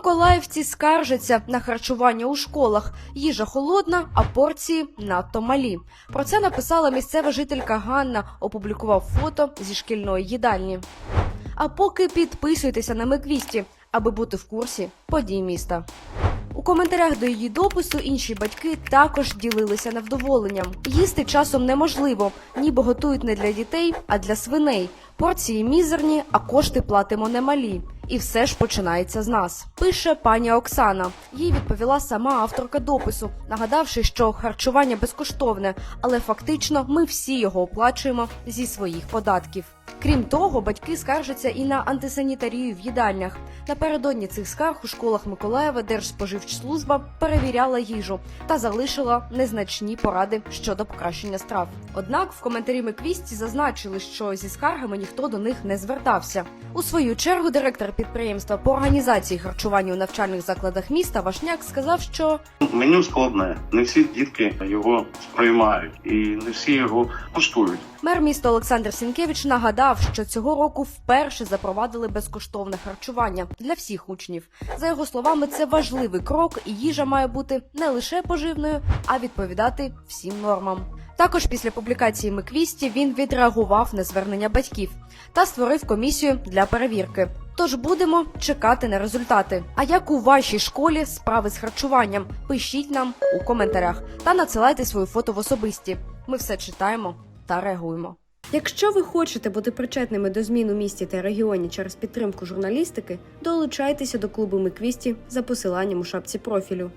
миколаївці скаржаться на харчування у школах. Їжа холодна, а порції надто малі. Про це написала місцева жителька Ганна, опублікував фото зі шкільної їдальні. А поки підписуйтеся на Миквісті, аби бути в курсі подій міста. У коментарях до її допису інші батьки також ділилися невдоволенням. Їсти часом неможливо, ніби готують не для дітей, а для свиней. Порції мізерні, а кошти платимо немалі. І все ж починається з нас. Пише пані Оксана. Їй відповіла сама авторка допису, нагадавши, що харчування безкоштовне, але фактично ми всі його оплачуємо зі своїх податків. Крім того, батьки скаржаться і на антисанітарію в їдальнях. Напередодні цих скарг у школах Миколаєва Держспоживслужба перевіряла їжу та залишила незначні поради щодо покращення страв. Однак в коментарі Миквісті зазначили, що зі скаргами ніхто до них не звертався. У свою чергу директор підприємства по організації харчування у навчальних закладах міста Вашняк сказав, що Меню складне. Не всі дітки його сприймають і не всі його куштують. Мер міста Олександр Сінкевич нагадав, що цього року вперше запровадили безкоштовне харчування для всіх учнів. За його словами, це важливий крок, і їжа має бути не лише поживною, а відповідати всім нормам. Також після публікації Миквісті він відреагував на звернення батьків та створив комісію для перевірки. Тож будемо чекати на результати. А як у вашій школі справи з харчуванням? Пишіть нам у коментарях та надсилайте свою фото в особисті. Ми все читаємо та реагуємо. Якщо ви хочете бути причетними до змін у місті та регіоні через підтримку журналістики, долучайтеся до клубу Миквісті за посиланням у шапці профілю.